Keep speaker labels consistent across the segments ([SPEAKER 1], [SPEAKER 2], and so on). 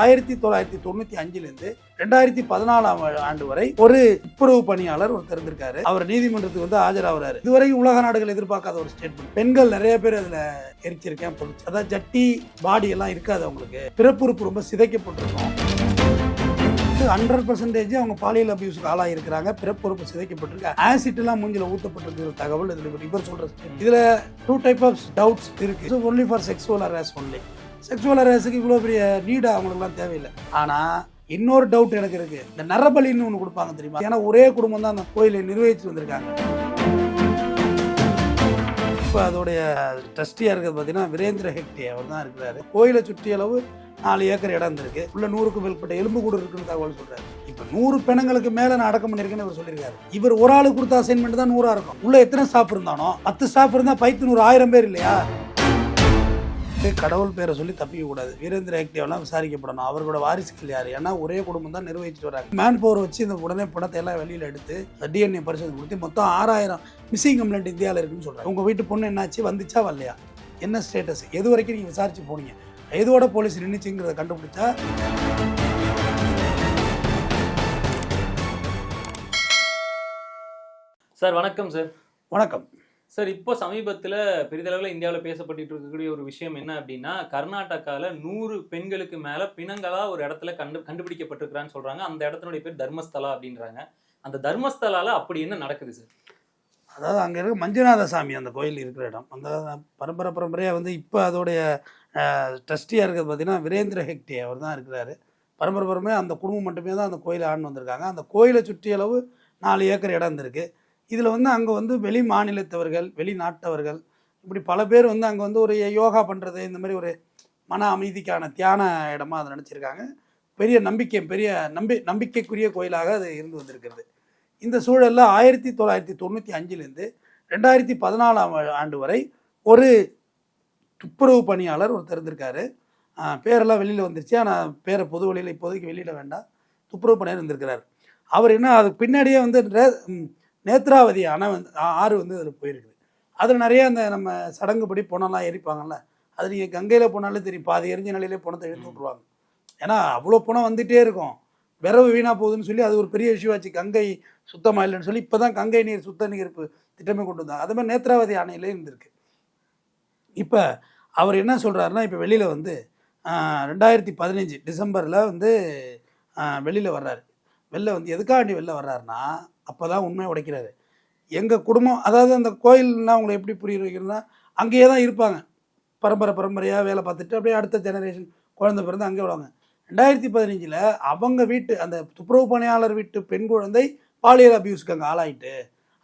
[SPEAKER 1] ஆயிரத்தி தொள்ளாயிரத்தி தொண்ணூற்றி அஞ்சுலேருந்து ரெண்டாயிரத்தி பதினாலாம் ஆண்டு வரை ஒரு துப்புரவு பணியாளர் ஒரு இருந்திருக்காரு. அவர் நீதிமன்றத்துக்கு வந்து ஆஜராகிறாரு. இதுவரைக்கும் உலக நாடுகள் எதிர்பார்க்காத ஒரு ஸ்டேட்மெண்ட் பெண்கள் நிறைய பேர் அதில் எரிச்சிருக்கேன் பொருள் அதாவது ஜட்டி பாடி எல்லாம் இருக்காது அவங்களுக்கு. பிறப்புறுப்பு ரொம்ப சிதைக்கப்பட்டிருக்கும். ஹண்ட்ரட் பர்சன்டேஜ் அவங்க பாலியல் அபியூஸ்க்கு ஆளாக இருக்கிறாங்க பிறப்புறுப்பு சிதைக்கப்பட்டிருக்கு. ஆசிட் எல்லாம் மூஞ்சில ஊத்தப்பட்டிருக்கிற தகவல் இதில் இவர் சொல்கிற இதில் டூ டைப் ஆஃப் டவுட்ஸ் இருக்கு. Only for sexual harass only sexual ஹராஸுக்கு இவ்வளோ பெரிய நீடாக அவங்களுக்குலாம் தேவையில்லை. ஆனால் இன்னொரு டவுட் எனக்கு இருக்குது இந்த நரபலின்னு ஒன்று கொடுப்பாங்க தெரியுமா? ஏன்னா ஒரே குடும்பம் தான் அந்த கோயிலை நிர்வகித்து வந்திருக்காங்க. இப்போ அதோடைய ட்ரஸ்டியாக இருக்கிறது பார்த்தீங்கன்னா வீரேந்திர ஹெக்டே அவர் தான் இருக்கிறாரு. கோயிலை சுற்றி அளவு நாலு ஏக்கர் இடம் இருக்கு. உள்ள நூறுக்கும் மேற்பட்ட எலும்பு கூடு இருக்குன்னு தகவல் சொல்றாரு. இப்போ நூறு பெணங்களுக்கு மேல நான் அடக்கம் பண்ணிருக்கேன்னு இவர் சொல்லியிருக்காரு. இவர் ஒரு ஆளு கொடுத்த அசைன்மெண்ட் தான் நூறா இருக்கும். உள்ள எத்தனை ஸ்டாஃப் இருந்தானோ பத்து ஸ்டாஃப் இருந்தா பைத்து நூறு ஆயிரம் பேர் இல்லையா? கடவுள் பேரை சொல்லி தப்பிக்க கூடாது வீரேந்திர ஹெக்டேவெல்லாம் விசாரிக்கப்படணும். அவர்களோட வாரிசுகள் யார்? ஏன்னா ஒரே குடும்பம் தான் நிர்வகிச்சுட்டு வராங்க. மேன் பவர் வச்சு இந்த உடனே படத்தை எல்லாம் வெளியில் எடுத்து டிஎன்ஏ பரிசோதனை கொடுத்து மொத்தம் ஆறாயிரம் மிஸ்ஸிங் கம்ப்ளைண்ட் இந்தியாவில் இருக்குன்னு சொல்கிறாங்க உங்கள் வீட்டு பொண்ணு என்னாச்சு? வந்துச்சா? வரலையா? என்ன ஸ்டேட்டஸ் எது வரைக்கும் நீங்கள் விசாரிச்சு போனீங்க? எதோட போலீஸ் நின்றுச்சுங்கிறத கண்டுபிடிச்சா?
[SPEAKER 2] சார் வணக்கம் சார்.
[SPEAKER 1] வணக்கம்.
[SPEAKER 2] சார் இப்போ சமீபத்தில் பெரிதளவில் இந்தியாவில் பேசப்பட்டு இருக்கக்கூடிய ஒரு விஷயம் என்ன அப்படின்னா கர்நாடகாவில் நூறு பெண்களுக்கு மேலே பிணங்களா ஒரு இடத்துல கண்டு கண்டுபிடிக்கப்பட்டிருக்கிறான்னு சொல்கிறாங்க அந்த இடத்தினுடைய பேர் தர்மஸ்தலா அப்படின்றாங்க. அந்த தர்மஸ்தலால அப்படி என்ன நடக்குது சார்?
[SPEAKER 1] அதாவது அங்கே இருக்க மஞ்சுநாத சாமி அந்த கோயில் இருக்கிற இடம். அந்த பரம்பரை பரம்பரையாக வந்து இப்போ அதோடைய ட்ரஸ்டியாக இருக்கிறது பார்த்தீங்கன்னா வீரேந்திர ஹெக்டே அவர் தான் இருக்கிறாரு. பரம்பரை பரம்பரையாக அந்த குடும்பம் மட்டுமே தான் அந்த கோயிலை ஆண்டு வந்திருக்காங்க. அந்த கோயிலை சுற்றி அளவு நாலு ஏக்கர் இடம் இருந்திருக்கு இதில் வந்து அங்கே வந்து வெளி மாநிலத்தவர்கள் வெளிநாட்டவர்கள் இப்படி பல பேர் வந்து அங்கே வந்து ஒரு யோகா பண்ணுறது இந்த மாதிரி ஒரு மன அமைதிக்கான தியான இடமா அதை நினச்சிருக்காங்க. பெரிய நம்பிக்கை பெரிய நம்பி நம்பிக்கைக்குரிய கோயிலாக அது இருந்து வந்திருக்கிறது. இந்த சூழலில் ஆயிரத்தி தொள்ளாயிரத்தி தொண்ணூற்றி அஞ்சுலேருந்து ரெண்டாயிரத்தி பதினாலாம் ஆண்டு வரை ஒரு துப்புரவு பணியாளர் ஒரு இருந்திருக்காரு. பேரெல்லாம் வெளியில் வந்துருச்சு. ஆனால் பேரை பொது வழியில் இப்போதைக்கு வெளியிட வேண்டாம். துப்புரவு பணியாளர் இருந்திருக்கிறார். அவர் என்ன அதுக்கு பின்னாடியே வந்து ரே- நேத்ராவதி அணை வந்து ஆறு வந்து அதில் போயிருக்குது. அதில் நிறைய அந்த நம்ம சடங்குப்படி பணம்லாம் எரிப்பாங்கல்ல அது நீங்கள் கங்கையில் போனாலே தெரியும் பாதி எரிஞ்ச நிலையிலே பணத்தை எடுத்து விட்ருவாங்க ஏன்னா அவ்வளோ பணம் வந்துகிட்டே இருக்கும். விரவு வீணாக போகுதுன்னு சொல்லி அது ஒரு பெரிய இஷ்யூ ஆச்சு. கங்கை சுத்தமாக இல்லைன்னு சொல்லி இப்போ தான் கங்கை நீர் சுத்த நீர் திட்டமே கொண்டு வந்தாங்க. அது மாதிரி நேத்ராவதி அணையிலே இருந்திருக்கு. இப்போ அவர் என்ன சொல்கிறாருன்னா இப்போ வெளியில் வந்து ரெண்டாயிரத்தி பதினஞ்சு டிசம்பரில் வந்து வெளியில் வர்றாரு. வெளில வந்து எதுக்காண்டி வெளில வர்றாருன்னா அப்போ தான் உண்மையை உடைக்கிறாரு எங்கள் குடும்பம் அதாவது அந்த கோயில்னா அவங்களை எப்படி புரிய வைக்கிறதுனா அங்கேயே தான் இருப்பாங்க. பரம்பரை பரம்பரையாக வேலை பார்த்துட்டு அப்படியே அடுத்த ஜெனரேஷன் குழந்தை பிறந்து அங்கே விடுவாங்க ரெண்டாயிரத்தி பதினஞ்சில் அவங்க வீட்டு அந்த துப்புரவு பணியாளர் வீட்டு பெண் குழந்தை பாலியல் அபியூஸ்க்கு அங்கே ஆளாயிட்டு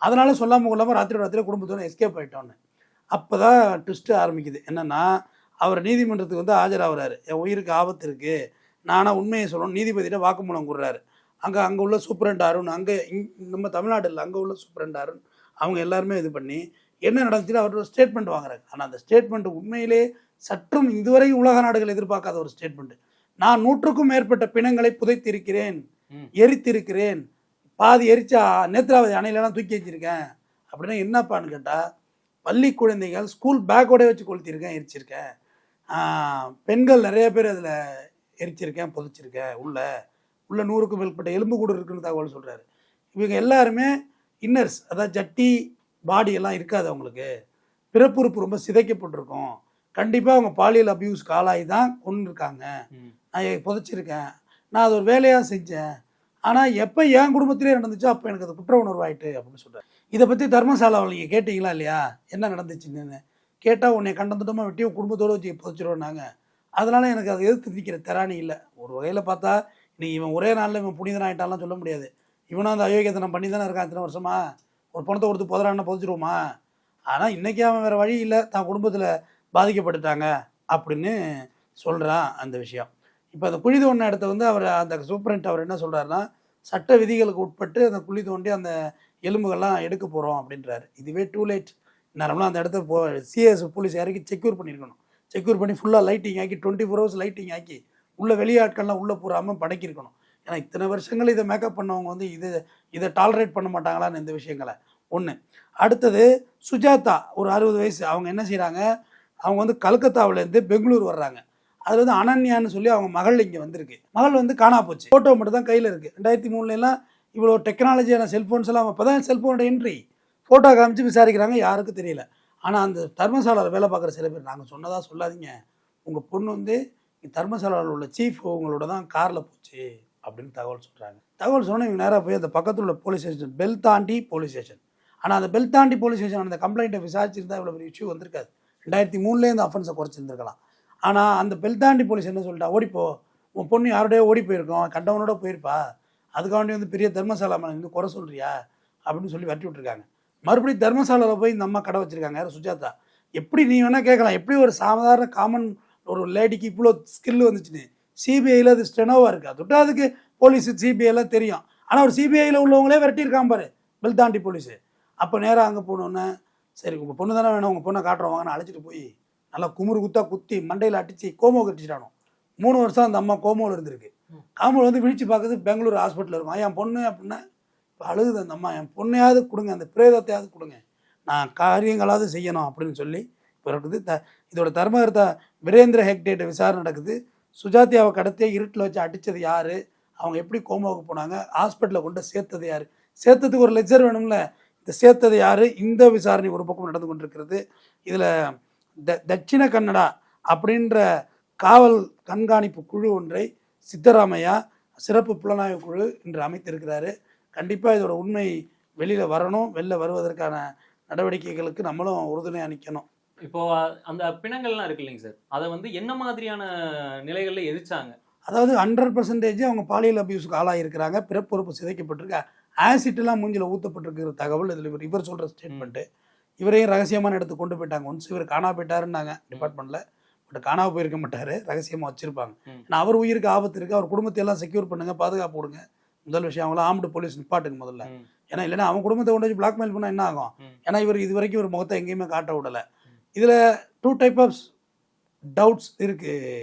[SPEAKER 1] அதனால சொல்லாமல் கொள்ளாமல் ராத்திரி ராத்திரி குடும்பத்தோட எஸ்கேப் ஆகிட்டோன்னு அப்போ தான் ட்விஸ்ட்டு ஆரம்பிக்குது. என்னென்னா அவர் நீதிமன்றத்துக்கு வந்து ஆஜராகிறாரு. என் உயிருக்கு ஆபத்து இருக்குது நானாக உண்மையை சொல்லணும். நீதிபதியிட்ட வாக்குமூலம் கொடுறாரு. அங்கே அங்கே உள்ள சூப்பரண்ட் அருண் அங்கே நம்ம தமிழ்நாட்டில் அங்கே உள்ள சூப்பரண்ட் அருண் அவங்க எல்லாருமே இது பண்ணி என்ன நடந்துச்சுன்னு அவர் ஒரு ஸ்டேட்மெண்ட் வாங்குறாரு ஆனால் அந்த ஸ்டேட்மெண்ட் உண்மையிலே சற்றும் இதுவரை உலக நாடுகள் எதிர்பார்க்காத ஒரு ஸ்டேட்மெண்ட் நான் நூற்றுக்கும் மேற்பட்ட பிணங்களை புதைத்திருக்கிறேன். எரித்திருக்கிறேன் பாதி எரிச்சா நேத்ராவதி அணையிலலாம் தூக்கி வச்சிருக்கேன் அப்படின்னா என்னப்பான்னு கேட்டால் பள்ளி குழந்தைகள் ஸ்கூல் பேக்கோட வச்சு கொளுத்திருக்கேன் எரிச்சிருக்கேன். பெண்கள் நிறைய பேர் அதில் எரிச்சிருக்கேன் புதைச்சிருக்கேன் உள்ள. உள்ள நூறுக்கும் மேற்பட்ட எலும்பு கூடு இருக்குன்னு தகவல் சொல்கிறாரு இவங்க எல்லாருமே இன்னர்ஸ். அதாவது ஜட்டி பாடி எல்லாம் இருக்காது அவங்களுக்கு. பிறப்புறுப்பு ரொம்ப சிதைக்கப்பட்டிருக்கும். கண்டிப்பாக அவங்க பாலியல் அபியூஸ்க்கு ஆளாகி தான் கொண்டு இருக்காங்க. நான் புதைச்சிருக்கேன். நான் அது ஒரு வேலையாக செஞ்சேன். ஆனால் எப்போ என் குடும்பத்திலே நடந்துச்சோ அப்போ எனக்கு அது குற்ற உணர்வு ஆயிட்டு அப்படின்னு சொல்கிறார் இதை பற்றி தர்மசாலாவில் நீங்கள் கேட்டிங்களா இல்லையா? என்ன நடந்துச்சுன்னு. கேட்டால் உன்னை கண்டந்துட்டமாக வெட்டி உன் குடும்பத்தோடு வச்சு புதைச்சிருவோன்னாங்க. அதனால எனக்கு அதை எதிர்த்து நிற்கிற திராணி இல்லை. ஒரு வகையில் பார்த்தா நீ இவன் ஒரே நாளில் இவன் புனிதன் ஆகிட்டாலாம் சொல்ல முடியாது. இவனும் அந்த அயோக்கியத்தனம் பண்ணி தானே இருக்கான் இத்தனை வருஷமா? ஒரு பணத்தை கொடுத்து புதறான்னு புதைச்சிருவோமா? ஆனால் இன்றைக்கி அவன் வேறு வழி இல்லை. தான் குடும்பத்தில் பாதிக்கப்பட்டுட்டாங்க அப்படின்னு சொல்கிறான் அந்த விஷயம். இப்போ அந்த குழி தோண்டின இடத்த வந்து அவர் அந்த சூப்பரண்ட் அவர் என்ன சொல்கிறாருன்னா சட்ட விதிகளுக்கு உட்பட்டு அந்த குழி தோண்டி அந்த எலும்புகள்லாம் எடுக்க போகிறோம் அப்படின்றாரு. இதுவே டூ லேட் நேரம்லாம் அந்த இடத்த போ சிஎஸ் போலீஸ் இறக்கி செக்யூர் பண்ணியிருக்கணும்? செக்யூர் பண்ணி ஃபுல்லாக லைட்டிங் ஆக்கி டுவெண்ட்டி ஃபோர் ஹவர்ஸ் லைட்டிங் ஆக்கி உள்ள வெளியாட்கள்லாம் உள்ளே பூராமல் படைக்கிருக்கணும் ஏன்னா இத்தனை வருஷங்கள் இதை மேக்கப் பண்ணவங்க வந்து இது இதை டாலரேட் பண்ண மாட்டாங்களான்னு இந்த விஷயங்களை. ஒன்று அடுத்தது சுஜாதா ஒரு அறுபது வயசு. அவங்க என்ன செய்கிறாங்க அவங்க வந்து கல்கத்தாவிலேருந்து பெங்களூர் வர்றாங்க. அது வந்து அனன்யான்னு சொல்லி அவங்க மகள் இங்கே வந்திருக்கு. மகள் வந்து காணா போச்சு. ஃபோட்டோ மட்டும் தான் கையில் இருக்குது ரெண்டாயிரத்தி மூணுலாம் இவ்வளோ டெக்னாலஜியான செல்ஃபோன்ஸ் எல்லாம் அப்போ தான் செல்ஃபோனோட என்ட்ரி ஃபோட்டோ காமிச்சு விசாரிக்கிறாங்க யாருக்கும் தெரியல. ஆனால் அந்த தர்மசாலாவில் வேலை பார்க்குற சில பேர் நாங்கள் சொன்னதாக சொல்லாதீங்க. உங்கள் பொண்ணு வந்து தர்மசாலாவில் உள்ள சீஃப் உங்களோட தான் காரில் போச்சு அப்படின்னு தகவல் சொல்கிறாங்க தகவல் சொன்னால் இவங்க நேராக போய் அந்த பக்கத்தில் உள்ள போலீஸ் ஸ்டேஷன் பெல் தாண்டி போலீஸ் ஸ்டேஷன் ஆனால் அந்த பெல் தாண்டி போலீஸ் ஸ்டேஷன் அந்த கம்ப்ளைண்ட்டை விசாரிச்சிருந்தா இவ்வளோ பெரிய இஷ்யூ வந்திருக்காது. ரெண்டாயிரத்தி மூணுலேயே இந்த அஃபென்ஸை குறைச்சிருந்துருக்கலாம். ஆனால் அந்த பெல் தாண்டி போலீஸ் என்ன சொல்லிட்டா ஓடிப்போ உன் பொண்ணு யாரோடய ஓடி போயிருக்கோம் கண்டவனோட போயிருப்பா. அதுக்காண்டி வந்து பெரிய தர்மசாலா மேலே வந்து குறை சொல்கிறியா அப்படின்னு சொல்லி வட்டி விட்டுருக்காங்க. மறுபடியும் தர்மசாலாவில் போய் இந்த அம்மா கடை வச்சுருக்காங்க யார் சுஜாதா. எப்படி நீ வேணால் கேட்கலாம். எப்படி ஒரு சாதாரண காமன் ஒரு லேடிக்கு இவ்வளோ ஸ்கில் வந்துச்சுன்னு. சிபிஐயில் அது ஸ்டெனோவாக இருக்குது அது விட்டா அதுக்கு போலீஸு சிபிஐலாம் தெரியும். ஆனால் ஒரு சிபிஐயில் உள்ளவங்களே விரட்டியிருக்கான் பாரு பெல்தாண்டி போலீஸு. அப்போ நேராக அங்கே போனோன்னே சரி உங்கள் பொண்ணு தானே வேணும் உங்கள் பொண்ணை காட்டுறோம் வாங்கன்னு அழைச்சிட்டு போய் நல்லா குமுறு குத்தா குத்தி மண்டையில் அடித்து கோமோ கட்டிச்சிட்டானோ மூணு வருஷம் அந்த அம்மா கோமோவில் இருந்திருக்கு. காமோவில் வந்து விழிச்சு பார்க்குறது பெங்களூர் ஹாஸ்பிட்டல் இருக்கும். என் பொண்ணு அப்படின்னா இப்போ அழுகுது அந்த அம்மா என் பொண்ணையாவது கொடுங்க அந்த பிரேதத்தையாவது கொடுங்க. நான் காரியங்களாவது செய்யணும் அப்படின்னு சொல்லி இப்போ த இதோட தர்மகர்த்தா வீரேந்திர ஹெக்டேட்ட விசாரணை நடக்குது. சுஜாத்தியாவை கடத்தியே இருட்டில் வச்சு அடித்தது யார்? அவங்க எப்படி கோமாவுக்கு போனாங்க? ஹாஸ்பிட்டலில் கொண்டு சேர்த்தது யார்? சேர்த்ததுக்கு ஒரு லெக்சர் வேணும்ல. இந்த சேர்த்தது யார்? இந்த விசாரணை ஒரு பக்கம் நடந்து கொண்டிருக்கிறது. இதில் த தட்சிண கன்னடா அப்படின்ற காவல் கண்காணிப்பு குழு ஒன்றை சித்தராமையா சிறப்பு புலனாய்வு குழு இன்று அமைத்திருக்கிறாரு. கண்டிப்பாக இதோட உண்மை வெளியில் வரணும். வெளில வருவதற்கான நடவடிக்கைகளுக்கு நம்மளும் உறுதுணையாக நிற்கணும்
[SPEAKER 2] இப்போ அந்த பிணங்கள்லாம் இருக்கு இல்லைங்க சார். அதை வந்து என்ன மாதிரியான நிலைகள்ல எரிச்சாங்க
[SPEAKER 1] அதாவது ஹண்ட்ரட் பர்சன்டேஜ் அவங்க பாலியல் அபியூஸுக்கு ஆளாயிருக்கிறாங்க. பிறப்புறுப்பு சிதைக்கப்பட்டிருக்கு. ஆசிட்லாம் மூஞ்சில ஊற்றப்பட்டிருக்கிற தகவல் இதில் இவர் சொல்கிற ஸ்டேட்மெண்ட்டு இவரையும் ரகசியமான இடத்துக்கு கொண்டு போயிட்டாங்க. ஒன்ஸ் இவர் காணா போயிட்டாருன்னாங்க டிபார்ட்மெண்ட்டில் பட் காணாம போயிருக்க மாட்டார். ரகசியமாக வச்சுருப்பாங்க. ஏன்னா அவர் உயிருக்கு ஆபத்து இருக்குது அவர் குடும்பத்தை எல்லாம் செக்யூர் பண்ணுங்க பாதுகாப்பு கொடுங்க. முதல் விஷயம் அவங்கள ஆம்டு போலீஸ் நிப்பாட்டுங்க முதல்ல. ஏன்னா இல்லைன்னா அவன் குடும்பத்தை கொண்டு வச்சு பிளாக்மெயில் பண்ணால் என்ன ஆகும். ஏன்னா இவர் இது வரைக்கும் ஒரு முகத்தை எங்கேயுமே காட்ட விடலை. இதில் டூ டைப் ஆஃப் டவுட்ஸ் இருக்குது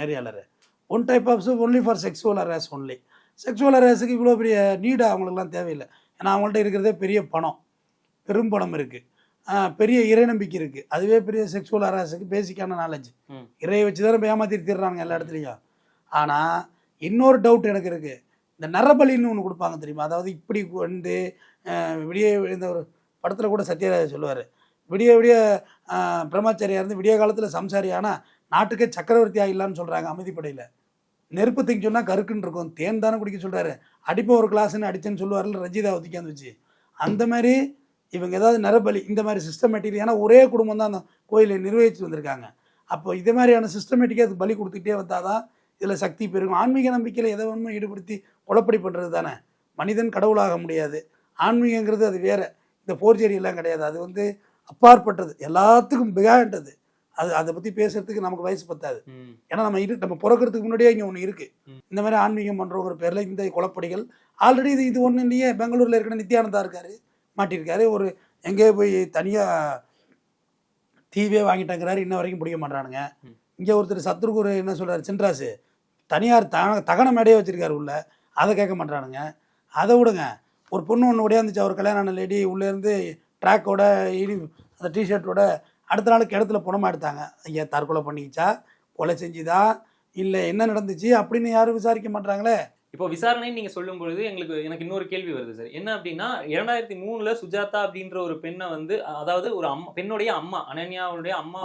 [SPEAKER 1] நெறியாளர் one type of only for sexual harass only sexual அரேஸுக்கு இவ்வளோ பெரிய நீடு அவங்களுக்குலாம் தேவையில்லை. ஏன்னா அவங்கள்ட்ட இருக்கிறதே பெரிய பணம். பெரும் பணம் இருக்குது பெரிய இறை நம்பிக்கை இருக்குது அதுவே பெரிய செக்ஸுவல் அரேஸுக்கு பேசிக்கான நாலேஜ். இறையை வச்சு தானே ஏமாத்தி தீர்றாங்க எல்லா இடத்துலையும். ஆனால் இன்னொரு டவுட் எனக்கு இருக்குது இந்த நரபலின்னு ஒன்று கொடுப்பாங்க தெரியுமா? அதாவது இப்படி வந்து விடிய இந்த ஒரு படத்தில் கூட சத்யராஜ் சொல்லுவார். விடிய விடிய பிரம்மச்சரியாக இருந்து விடிய காலத்தில் சம்சாரி ஆனால் நாட்டுக்கே சக்கரவர்த்தி ஆகிடலான்னு சொல்கிறாங்க அமைதிப்படையில். நெருப்பு திங்க சொன்னால் கருக்குன்னு இருக்கும். தேன் தானே குடிக்க சொல்கிறாரு அடிப்போம் ஒரு கிளாஸ்ன்னு அடிச்சேன்னு சொல்லுவார்ல ரஜிதா ஒதுக்கியாந்து வச்சு. அந்த மாதிரி இவங்க ஏதாவது நரபலி இந்த மாதிரி சிஸ்டமேட்டிக் ஏன்னா ஒரே குடும்பம் தான் அந்த கோயிலை நிர்வகிச்சு வந்திருக்காங்க. அப்போ இதே மாதிரியான சிஸ்டமேட்டிக்காக அதுக்கு பலி கொடுத்துக்கிட்டே வந்தால் தான் இதில் சக்தி பெருகும். ஆன்மீக நம்பிக்கையில் எதை வேணுமோ ஈடுபடுத்தி குழப்படி பண்ணுறது தானே. மனிதன் கடவுளாக முடியாது. ஆன்மீகங்கிறது அது வேறு. இந்த போர்ஜரி கிடையாது. அது வந்து அப்பாற்பட்டது. எல்லாத்துக்கும் பிகாண்டது அது. அதை பற்றி பேசுறதுக்கு நமக்கு வயசு பத்தாது. ஏன்னா நம்ம இரு நம்ம பிறக்கிறதுக்கு முன்னாடியே இங்கே ஒன்று இருக்குது. இந்த மாதிரி ஆன்மீகம் பண்ணுறவங்க பேரில் இந்த குழப்படிகள் ஆல்ரெடி இது இது ஒன்று இல்லையே. பெங்களூரில் இருக்கிற நித்யானந்தா இருக்காரு. மாட்டியிருக்காரு. ஒரு எங்கேயோ போய் தனியாக தீவே வாங்கிட்டாங்கிறாரு. இன்ன வரைக்கும் பிடிக்க மாட்டானுங்க. இங்கே ஒருத்தர் சத்ருகுரு என்ன சொல்கிறார் சின்ராசு தனியார் த தகன மேடையே வச்சிருக்காரு உள்ள. அதை கேட்க மாட்டானுங்க அதை விடுங்க. ஒரு பொண்ணு ஒன்று ஓடியாந்துச்சு அவர் கல்யாணம் ஆன லேடி உள்ளேருந்து ட்ராக்கோட இனி அந்த டிஷர்ட்டோட அடுத்த நாள் கிணத்துல பணமாக எடுத்தாங்க. ஐயா தற்கொலை பண்ணிக்கிச்சா? கொலை செஞ்சுதா? இல்லை என்ன நடந்துச்சு? அப்படின்னு யாரும் விசாரிக்க மாட்டாங்களே
[SPEAKER 2] இப்போ விசாரணைன்னு நீங்க சொல்லும் பொழுது எங்களுக்கு எனக்கு இன்னொரு கேள்வி வருது சார். என்ன அப்படின்னா இரண்டாயிரத்தி மூணுல சுஜாதா அப்படின்ற ஒரு பெண்ணை வந்து அதாவது ஒரு அம்மா பெண்ணுடைய அம்மா அனன்யாவுடைய அம்மா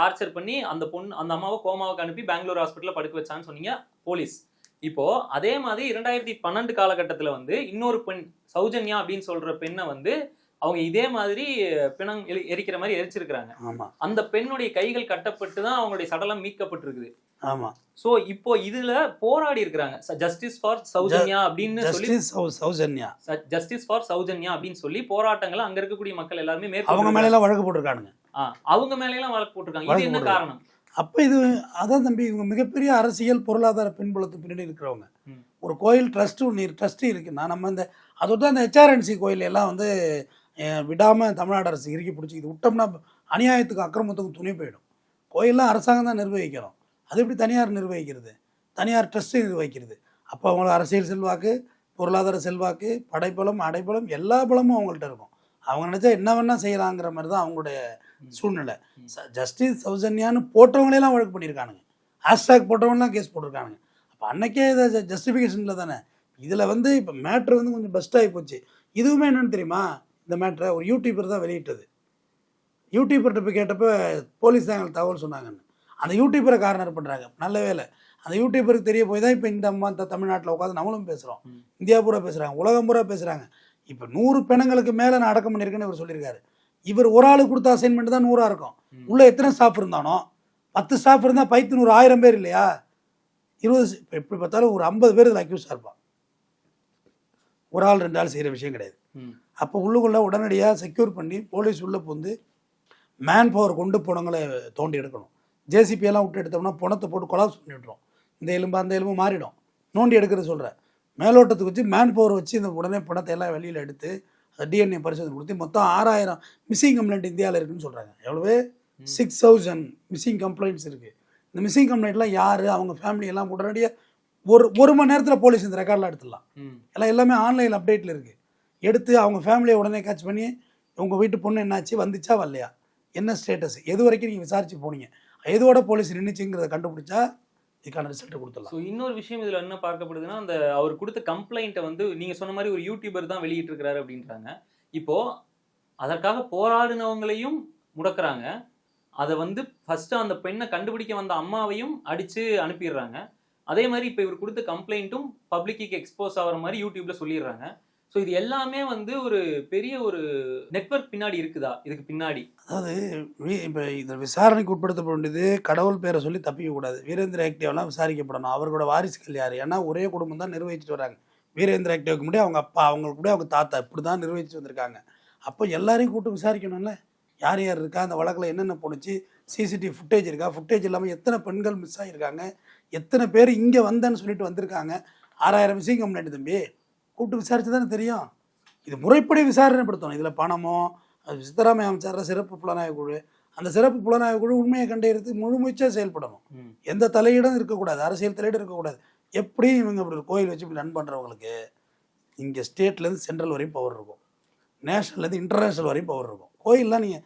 [SPEAKER 2] டார்ச்சர் பண்ணி அந்த பொண்ணு அந்த அம்மாவை கோமாவுக்கு அனுப்பி பெங்களூர் ஹாஸ்பிட்டல்ல படுக்க வச்சான்னு சொன்னீங்க போலீஸ். இப்போ அதே மாதிரி இரண்டாயிரத்தி பன்னெண்டு காலகட்டத்துல வந்து இன்னொரு பெண் சௌஜன்யா அப்படின்னு சொல்ற பெண்ணை வந்து அவங்க இதே மாதிரி பிணம் எரி- எரிக்கிற மாதிரி எரிச்சிருக்கிறாங்க.
[SPEAKER 1] ஆமாம்
[SPEAKER 2] அந்த பெண்ணுடைய கைகள் கட்டப்பட்டு தான் அவங்களுடைய சடலம் மீட்கப்பட்டிருக்குது.
[SPEAKER 1] ஆமாம்
[SPEAKER 2] சோ இப்போ இதுல போராடி இருக்கிறாங்க. ஜஸ்டிஸ் ஃபார் சௌஜன்யா அப்படின்னு சொல்லி
[SPEAKER 1] சௌஜன்யா.
[SPEAKER 2] ஜஸ்டிஸ் ஃபார் சௌஜன்யா அப்படின்னு சொல்லி போராட்டங்களை அங்க இருக்கக்கூடிய மக்கள் எல்லாருமே
[SPEAKER 1] அவங்க
[SPEAKER 2] மேற்கொண்டு
[SPEAKER 1] மேலெல்லாம் வழக்கு போட்டிருக்கானுங்க.
[SPEAKER 2] அவங்க மேல எல்லாம் வழக்கு போட்டிருக்காங்க. இது என்ன
[SPEAKER 1] போட்டிருக்காங்க.
[SPEAKER 2] காரணம்?
[SPEAKER 1] அப்போ இது அதான் தம்பி இவங்க மிகப்பெரிய அரசியல் பொருளாதார பின்புலத்து பின்னாடி இருக்கிறவங்க. ஒரு கோயில் ட்ரஸ்ட் ஒன்று ட்ரஸ்டி இருக்குன்னா நம்ம இந்த அதோட அந்த ஹெச்ஆர்என்சி கோயில் எல்லாம் வந்து அஹ், விடாம தமிழ்நாடு அரசு இறுக்கி பிடிச்சி இது விட்டோம்னா அநியாயத்துக்கும் அக்கிரமத்துக்கும் துணை போயிடும். கோயிலெலாம் அரசாங்கம் தான் நிர்வகிக்கணும். அது எப்படி தனியார் நிர்வகிக்கிறது? தனியார் ட்ரஸ்ட்டு நிர்வகிக்கிறது. அப்போ அவங்களுக்கு அரசியல் செல்வாக்கு பொருளாதார செல்வாக்கு படைப்பலம் அடைப்பலம் எல்லா பலமும் அவங்கள்ட்ட இருக்கும். அவங்க நினச்சா என்ன வேணால் செய்யலாங்கிற மாதிரி தான் அவங்களுடைய. சூழ்நிலை. ஜஸ்டிஸ் சௌஜன்யான்னு போட்டவங்களெல்லாம் வழக்கு பண்ணியிருக்கானுங்க. Hashtag போட்டவன்லாம் case போட்டிருக்கானுங்க. அப்போ அன்னைக்கே இதை ஜஸ்டிஃபிகேஷனில் தானே. இதில் வந்து இப்போ மேட்ரு வந்து கொஞ்சம் பெஸ்ட்டாகி போச்சு. இதுவுமே என்னன்னு தெரியுமா? இந்த மேட்ரை ஒரு யூடியூபர் தான் வெளியிட்டது. யூடியூபர்கிட்ட போய் கேட்டப்போ போலீஸ் தான் எங்களுக்கு தகவல் சொன்னாங்கன்னு. அந்த யூடியூபரை கார்னர் பண்ணுறாங்க நல்ல வேலை. அந்த யூடியூபருக்கு தெரிய போய் தான் இப்போ இந்த அம்மா தமிழ்நாட்டில் உட்காந்து நம்மளும் பேசுகிறோம். இந்தியா பூரா பேசுகிறாங்க உலகம் பூரா பேசுகிறாங்க இப்போ நூறு பெணங்களுக்கு மேலே நான் அடக்கம் பண்ணியிருக்கேன்னு இவர் சொல்லியிருக்காரு. இவர் ஒரு ஆளுக்கு கொடுத்த அசைன்மெண்ட் தான் நூறாக இருக்கும். உள்ள எத்தனை ஸ்டாஃப் இருந்தானோ பத்து ஸ்டாஃப் இருந்தால் பைத்து நூறு ஆயிரம் பேர் இல்லையா? இருபது இப்போ எப்படி பார்த்தாலும் ஒரு ஐம்பது பேர் இதில் அக்யூஸாக இருப்பான். ஒரு ஆள் ரெண்டு ஆள் செய்கிற விஷயம் கிடையாது. அப்போ உள்ளுக்குள்ளே உடனடியாக செக்யூர் பண்ணி போலீஸ் உள்ளே புந்து மேன் பவர் கொண்டு போனவங்களை தோண்டி எடுக்கணும். எல்லாம் விட்டு எடுத்தோம்னா பணத்தை போட்டு கொலாப்ஸ் பண்ணி விட்ரும் இந்த எலும்பு அந்த எலும்பு மாறிடும். நோண்டி எடுக்கிறது சொல்கிறேன் மேலோட்டத்துக்கு வச்சு மேன் பவர் வச்சு இந்த உடனே பணத்தை எல்லாம் வெளியில் எடுத்து டிஎன்ஏ பரிசோதனை கொடுத்து மொத்தம் ஆறாயிரம் மிஸ்ஸிங் கம்ப்ளைண்ட் இந்தியாவில் இருக்குன்னு சொல்கிறாங்க எவ்வளவு. சிக்ஸ் தௌசண்ட் மிஸ்ஸிங் கம்ப்ளைண்ட்ஸ் இருக்குது இந்த மிஸ்ஸிங் கம்ப்ளைண்ட்லாம் யார் அவங்க ஃபேமிலி எல்லாம் உடனடியாக ஒரு ஒரு மணி நேரத்தில் போலீஸ் இந்த ரெக்கார்ட்லாம் எடுத்துடலாம். எல்லாம் எல்லாமே ஆன்லைன் அப்டேட்டில் இருக்குது எடுத்து அவங்க ஃபேமிலியை உடனே கேட்ச் பண்ணி உங்கள் வீட்டு பொண்ணு என்னாச்சு? வந்துச்சா வரலையா? என்ன ஸ்டேட்டஸ் எது வரைக்கும் நீங்கள் விசாரிச்சு போனீங்க? எதோட போலீஸ் நின்றுச்சுங்கிறத கண்டுபிடிச்சா இதுக்கான ரிசல்ட் கொடுத்துடலாம்.
[SPEAKER 2] ஸோ இன்னொரு விஷயம் இதில் என்ன பார்க்கப்படுதுன்னா அந்த அவர் கொடுத்த கம்ப்ளைண்ட்டை வந்து நீங்கள் சொன்ன மாதிரி ஒரு யூடியூபர் தான் வெளியிட்டிருக்கிறாரு அப்படின்றாங்க. இப்போது அதற்காக போராடினவங்களையும் முடக்கிறாங்க. அதை வந்து ஃபஸ்ட்டு அந்த பெண்ணை கண்டுபிடிக்க வந்த அம்மாவையும் அடித்து அனுப்பிடுறாங்க. அதே மாதிரி இப்போ இவர் கொடுத்த கம்ப்ளைண்ட்டும் பப்ளிக்கு எக்ஸ்போஸ் ஆகிற மாதிரி யூடியூப்பில் சொல்லிடுறாங்க. ஸோ இது எல்லாமே வந்து ஒரு பெரிய ஒரு நெட்வொர்க் பின்னாடி இருக்குதா? இதுக்கு பின்னாடி.
[SPEAKER 1] அதாவது இப்போ இந்த விசாரணைக்கு உட்படுத்தப்பட வேண்டியது கடவுள் பேரை சொல்லி தப்பிக்க கூடாது. வீரேந்திர ஆக்டேவெல்லாம் விசாரிக்கப்படணும். அவர்களோட வாரிசுகள் யார்? ஏன்னா ஒரே குடும்பம் தான் நிர்வகிச்சுட்டு வராங்க. வீரேந்திர ஆக்டிவ்க்கு முன்னாடி அவங்க அப்பா அவங்களுக்கு கூட அவங்க தாத்தா இப்படி தான் நிர்வகிச்சு வந்திருக்காங்க. அப்போ எல்லாரையும் கூப்பிட்டு விசாரிக்கணும்ல? யார் யார் இருக்கா? அந்த வழக்கில் என்னென்ன போணுச்சு? சிசிடிவி ஃபுட்டேஜ் இருக்கா? ஃபுட்டேஜ் இல்லாமல் எத்தனை பெண்கள் மிஸ் ஆகியிருக்காங்க எத்தனை பேர் இங்கே வந்தேன்னு சொல்லிட்டு வந்திருக்காங்க? ஆறாயிரம் மிஸ்ஸிங் கம்ப்ளைண்ட் தம்பி. கூப்பிட்டு விசாரிச்சு தானே தெரியும். இது முறைப்படி விசாரணைப்படுத்தணும். இதில் பணமோ அது சித்தராமைய அமைச்சர் சிறப்பு புலனாய்வு குழு. அந்த சிறப்பு புலனாய்வு குழு உண்மையை கண்டறிந்து முழுமுயற்சியாக செயல்படணும்.
[SPEAKER 2] ம்.
[SPEAKER 1] எந்த தலையீடும் இருக்கக்கூடாது. அரசியல் தலையீடும் இருக்கக்கூடாது. எப்படி இவங்க இப்படி கோயில் வச்சு இப்படி ரன் பண்ணுறவங்களுக்கு இங்கே ஸ்டேட்லேருந்து சென்ட்ரல் வரையும் பவர் இருக்கும். நேஷனல்லேருந்து இன்டர்நேஷ்னல் வரையும் பவர் இருக்கும். கோயில்லாம் நீங்கள்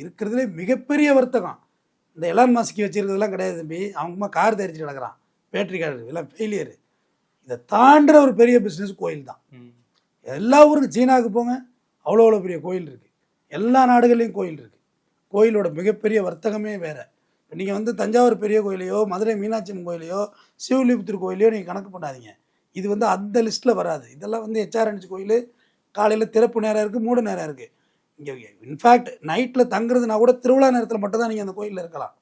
[SPEAKER 1] இருக்கிறதுலே மிகப்பெரிய வர்த்தகம். இந்த எலான் மாஸ்கி வச்சிருக்கிறதுலாம் கிடையாது தம்பி. அவங்க கார் தரிச்சு கிடக்குறான் பேட்டரி கார் இதெல்லாம் ஃபெயிலியர் இதை தாண்டுற ஒரு பெரிய பிஸ்னஸ் கோயில் தான். எல்லா ஊருக்கும் சீனாவுக்கு போங்க அவ்வளோ அவ்வளோ பெரிய கோயில் இருக்குது எல்லா நாடுகள்லையும் கோயில் இருக்குது கோயிலோட மிகப்பெரிய வர்த்தகமே வேறு. இப்போ நீங்கள் வந்து தஞ்சாவூர் பெரிய கோயிலையோ மதுரை மீனாட்சி அம்மன் கோயிலையோ சிவலிபுத்தூர் கோயிலையோ நீங்கள் கணக்கு பண்ணாதீங்க. இது வந்து அந்த லிஸ்ட்டில் வராது. இதெல்லாம் வந்து ஹெச்ஆர்என்சி கோயில் காலையில் திறப்பு நேரம் இருக்குது மூடு நேரம் இருக்குது இங்கே இன்ஃபேக்ட் நைட்டில் தங்குறதுனா கூட திருவிழா நேரத்தில் மட்டும் தான் நீங்கள் அந்த கோயிலில் இருக்கலாம்.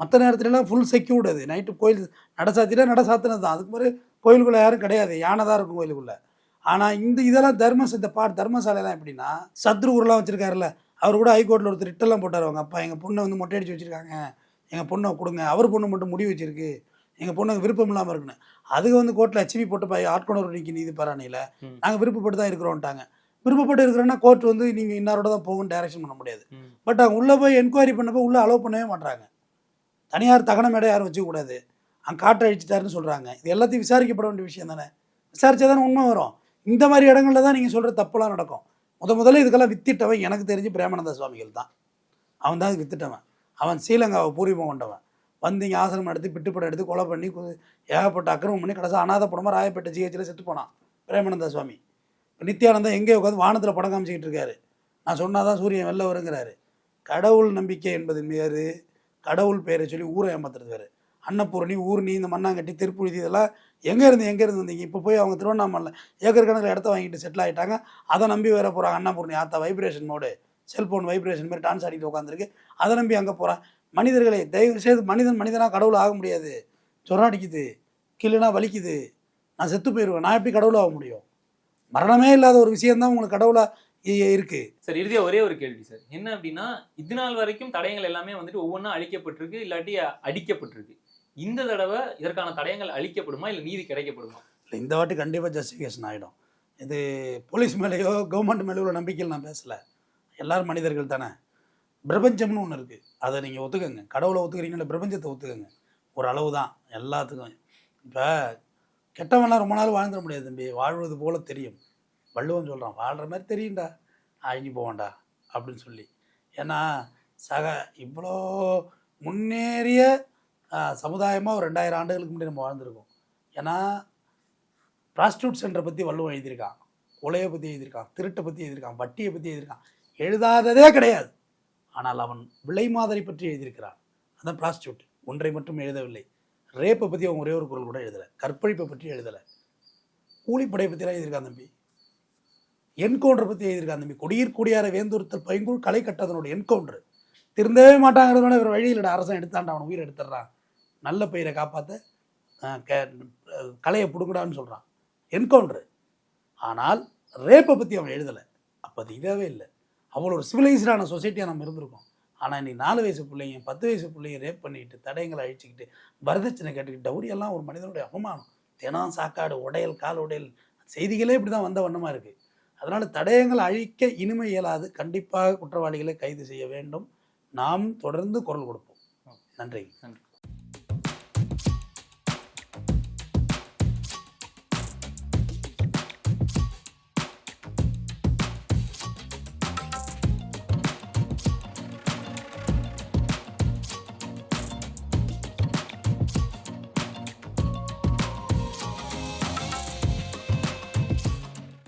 [SPEAKER 1] மற்ற நேரத்துலலாம் ஃபுல் செக்யூர்டு அது. நைட்டு கோயில் நட சாத்தினா நட சாத்தினது தான். அதுக்கு மாதிரி கோயிலுக்குள்ளே யாரும் கிடையாது. யானை தான் இருக்கும் கோயிலுக்குள்ளே. ஆனால் இந்த இதெல்லாம் தர்ம இந்த பா தர்மசாலைலாம் எப்படின்னா சத்ருகுருலாம் வச்சுருக்காருல்ல அவர் கூட ஹைகோர்ட்டில் ஒருத்தர் ரிட்டெல்லாம் போட்டார் அவங்க அப்பா. எங்கள் பொண்ணை வந்து மொட்டை அடிச்சு வச்சுருக்காங்க. எங்கள் பொண்ணை கொடுங்க. அவர் பொண்ணு மட்டும் முடி வச்சிருக்கு. எங்கள் பொண்ணுக்கு விருப்பம் இல்லாமல் இருக்குன்னு. அதுக்கு வந்து கோர்ட்டில் ஹெச்பி போட்டு போய் ஆட்கொணர் நீக்கி நீதி பாராணையில். நாங்கள் விருப்பப்பட்டு தான் இருக்கிறோன்ட்டாங்க விருப்பப்பட்டு இருக்கிறோன்னா கோர்ட் வந்து நீங்கள் இன்னாரோட தான் போகணும் டைரக்ஷன் பண்ண முடியாது. பட் அவங்க உள்ளே போய் என்கொயரி பண்ணப்போ உள்ளே அலோவ் பண்ணவே மாட்றாங்க. தனியார் தகன மேடை யாரும் வச்சுக்கூடாது அங்கே காற்றை அழிச்சிட்டாருன்னு சொல்கிறாங்க இது எல்லாத்தையும் விசாரிக்கப்பட வேண்டிய விஷயம் தானே? விசாரிச்சா தானே உண்மை வரும். இந்த மாதிரி இடங்களில் தான் நீங்கள் சொல்கிற தப்புலாம் நடக்கும். முத முதல்ல இதுக்கெல்லாம் வித்திட்டவன் எனக்கு தெரிஞ்சு பிரேமானந்த சுவாமிகள் தான். அவன் தான் வித்திட்டவன். அவன் ஸ்ரீலங்காவை பூர்வீகம் கொண்டவன். வந்து இங்கே ஆசிரமம் எடுத்து பிட்டுப்படம் எடுத்து கொலை பண்ணி ஏகப்பட்ட அக்கிரமம் பண்ணி கடைசி அனாத படமாக ராயப்பேட்டை ஜிஹெச்சில் செத்து போனான் பிரேமானந்த சுவாமி. இப்போ நித்யானந்தா எங்கே உட்காந்து வானத்தில் படம் காமிச்சிக்கிட்டு இருக்காரு. நான் சொன்னால் தான் சூரியன் வெளில வருங்கிறாரு. கடவுள் நம்பிக்கை என்பது வேறு கடவுள் பெயரை சொல்லி ஊரை ஏமாத்துறது வேறு அன்னபூரணி ஊர்னி இந்த மண்ணாங்கட்டி திருப்புழுதி இதெல்லாம் எங்கே இருந்து எங்கே இருந்து வந்தீங்க? இப்போ போய் அவங்க திருவண்ணாமலை ஏக்கர் கணக்கில் இடத்த வாங்கிட்டு செட்டில் ஆகிட்டாங்க அதை நம்பி வேற போகிறாங்க அன்னபூர்ணி ஆத்தா வைப்ரேஷன் மோடு செல்ஃபோன் வைப்ரேஷன் மாதிரி டான்ஸ் ஆடிட்டு உட்காந்துருக்கு அதை நம்பி அங்கே போகிறான் மனிதர்களை தயவு செய்து மனிதன் மனிதனாக கடவுள் ஆக முடியாது. ஜொரம் அடிக்குது கில்லுனா வலிக்குது. நான் செத்து போயிடுவேன் நான் எப்படி கடவுள் ஆக முடியும்? மரணமே இல்லாத ஒரு விஷயம்தான் உங்களுக்கு கடவுளாக இருக்குது
[SPEAKER 2] சார் இறுதியா ஒரே ஒரு கேள்வி சார். என்ன அப்படின்னா இது நாள் வரைக்கும் தடயங்கள் எல்லாமே வந்துட்டு ஒவ்வொன்றா அழிக்கப்பட்டிருக்கு இல்லாட்டி அடிக்கப்பட்டிருக்கு. இந்த தடவை இதற்கான தடயங்கள் அழிக்கப்படுமா இல்லை நீதி கிடைக்கப்படுமா?
[SPEAKER 1] இல்லை இந்த வாட்டி கண்டிப்பாக ஜஸ்டிஃபிகேஷன் ஆகிடும் இது போலீஸ் மேலேயோ கவர்மெண்ட் மேலேயோ உள்ள நம்பிக்கையில் நான் பேசலை. எல்லாரும் மனிதர்கள் தானே. பிரபஞ்சம்னு ஒன்று இருக்குது அதை நீங்கள் ஒத்துக்கங்க. கடவுளை ஒத்துக்கிறீங்களா பிரபஞ்சத்தை ஒத்துக்கங்க. ஒரு அளவு தான். எல்லாத்துக்கும். இப்போ கெட்டவன்லாம் ரொம்ப நாள் வாழ்ந்துட முடியாது தம்பி. வாழ்வது போல தெரியும். வள்ளுவன் சொல்கிறான் வாழ்கிற மாதிரி தெரியும்டா. அழிஞ்சு போவேண்டா அப்படின்னு சொல்லி. ஏன்னா சக இவ்வளோ முன்னேறிய சமுதாயமாக ஒரு ரெண்டாயிரம் ஆண்டுகளுக்கு முன்னாடி நம்ம வாழ்ந்துருக்கோம். ஏன்னா ப்ராஸ்டியூட் சென்டரை பற்றி வள்ளுவம் எழுதியிருக்கான். கொலையை பற்றி எழுதியிருக்கான் திருட்டை பற்றி எழுதியிருக்கான் வட்டியை பற்றி எழுதியிருக்கான். எழுதாததே கிடையாது. ஆனால் அவன் விலை மாதிரி பற்றி எழுதியிருக்கிறான். அதான் ப்ராஸ்டியூட் ஒன்றை மட்டும் எழுதவில்லை. ரேப்பை பற்றி அவன் ஒரே ஒரு குரல் கூட எழுதலை. கற்பழிப்பை பற்றி எழுதலை. கூலிப்படையை பற்றிலாம் எழுதியிருக்கான் தம்பி. என்கவுண்டரை பற்றி எழுதியிருக்கான் தம்பி. கொடியீர் கொடியார வேந்தூர்த்தல் பைங்குள் களை கட்டதனோட என்கவுண்டர். திருந்தவே மாட்டாங்கிறதுனால இவர் வழியில் அரசன் எடுத்தான்டா. அவன் உயிரை எடுத்துடுறான். நல்ல பெயரை காப்பாற்ற கலையை பிடுங்கடான்னு சொல்கிறான் என்கவுண்டரு ஆனால் ரேப்பை பற்றி அவன் எழுதலை. அப்போ அது இதாகவே இல்லை. அவ்வளோ ஒரு சிவிலைஸ்டான சொசைட்டியாக நம்ம இருந்திருக்கோம். ஆனால் இன்னைக்கு நாலு வயசு பிள்ளைங்க பத்து வயசு பிள்ளைங்க ரேப் பண்ணிக்கிட்டு தடயங்களை அழிச்சிக்கிட்டு வரதட்சணை கேட்டுக்கிட்டு டவுரியெல்லாம் ஒரு மனிதனுடைய அவமானம். தினம் சாக்காடு உடையல் கால் உடையல் செய்திகளே இப்படி தான் வந்த வண்ணமாக இருக்குது அதனால் தடயங்களை அழிக்க இனிமை இயலாது. கண்டிப்பாக குற்றவாளிகளை கைது செய்ய வேண்டும். நாம் தொடர்ந்து குரல் கொடுப்போம். நன்றி.
[SPEAKER 2] நன்றி.